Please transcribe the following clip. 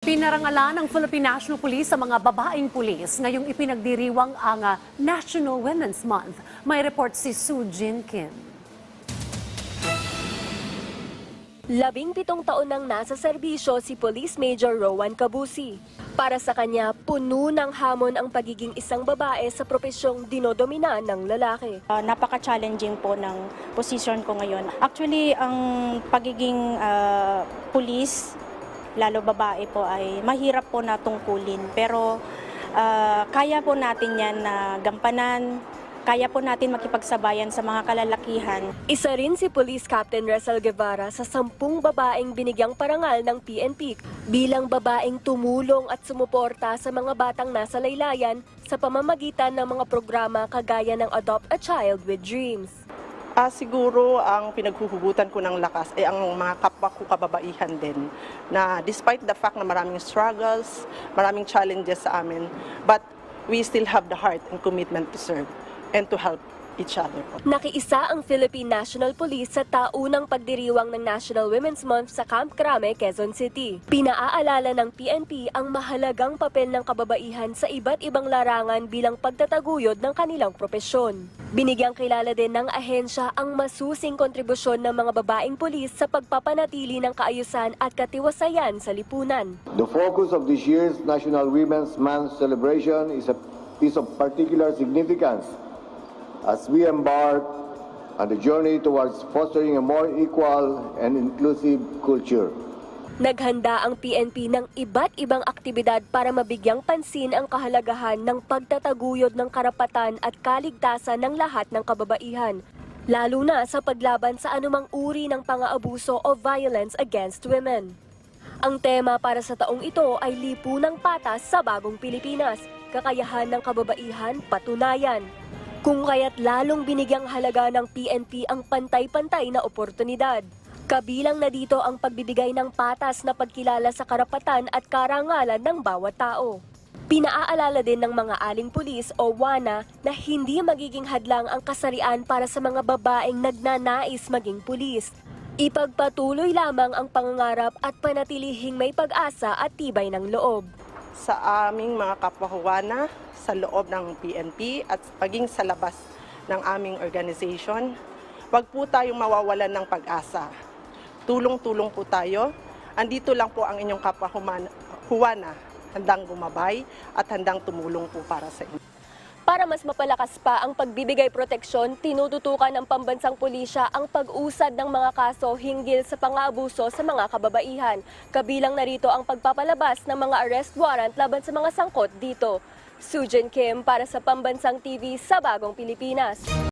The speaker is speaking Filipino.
Pinarangalan ng Philippine National Police sa mga babaeng pulis ngayong ipinagdiriwang ang ah, National Women's Month. May report si Sue Jin Kim. Labing pitong taon nang nasa serbisyo si Police Major Rowan Cabusi. Para sa kanya, puno ng hamon ang pagiging isang babae sa propesyong dinodomina ng lalaki. Uh, napaka-challenging po ng position ko ngayon. Actually, ang pagiging uh, police, lalo babae po, ay mahirap po na tungkulin. Pero uh, kaya po natin yan na gampanan, kaya po natin makipagsabayan sa mga kalalakihan. Isa rin si Police Captain Rizal Guevara sa sampung babaeng binigyang parangal ng PNP bilang babaeng tumulong at sumuporta sa mga batang nasa laylayan sa pamamagitan ng mga programa kagaya ng Adopt a Child with Dreams. Ah, siguro ang pinaghuhugutan ko ng lakas ay ang mga kapwa ko kababaihan din na despite the fact na maraming struggles, maraming challenges sa amin, but we still have the heart and commitment to serve and to help each other. po. Nakiisa ang Philippine National Police sa taunang pagdiriwang ng National Women's Month sa Camp Crame, Quezon City. Pinaaalala ng PNP ang mahalagang papel ng kababaihan sa iba't ibang larangan bilang pagtataguyod ng kanilang propesyon. Binigyang kilala din ng ahensya ang masusing kontribusyon ng mga babaeng pulis sa pagpapanatili ng kaayusan at katiwasayan sa lipunan. The focus of this year's National Women's Month celebration is, a, is of particular significance as we embark on the journey towards fostering a more equal and inclusive culture. Naghanda ang PNP ng iba't ibang aktibidad para mabigyang pansin ang kahalagahan ng pagtataguyod ng karapatan at kaligtasan ng lahat ng kababaihan, lalo na sa paglaban sa anumang uri ng pang-aabuso o violence against women. Ang tema para sa taong ito ay lipunang patas sa bagong Pilipinas, kakayahan ng kababaihan patunayan. Kung kaya't lalong binigyang halaga ng PNP ang pantay-pantay na oportunidad. Kabilang na dito ang pagbibigay ng patas na pagkilala sa karapatan at karangalan ng bawat tao. Pinaaalala din ng mga aling pulis o WANA na hindi magiging hadlang ang kasarian para sa mga babaeng nagnanais maging pulis. Ipagpatuloy lamang ang pangangarap at panatilihing may pag-asa at tibay ng loob. Sa aming mga kapwahuwana, sa loob ng PNP at paging sa labas ng aming organization, wag po tayong mawawalan ng pag-asa. Tulong-tulong po tayo. Andito lang po ang inyong kapwahuwana, handang gumabay at handang tumulong po para sa inyo. Para mas mapalakas pa ang pagbibigay proteksyon, tinututukan ng pambansang pulisya ang pag-usad ng mga kaso hinggil sa pang-aabuso sa mga kababaihan. Kabilang na rito ang pagpapalabas ng mga arrest warrant laban sa mga sangkot dito. Sujin Kim para sa Pambansang TV sa Bagong Pilipinas.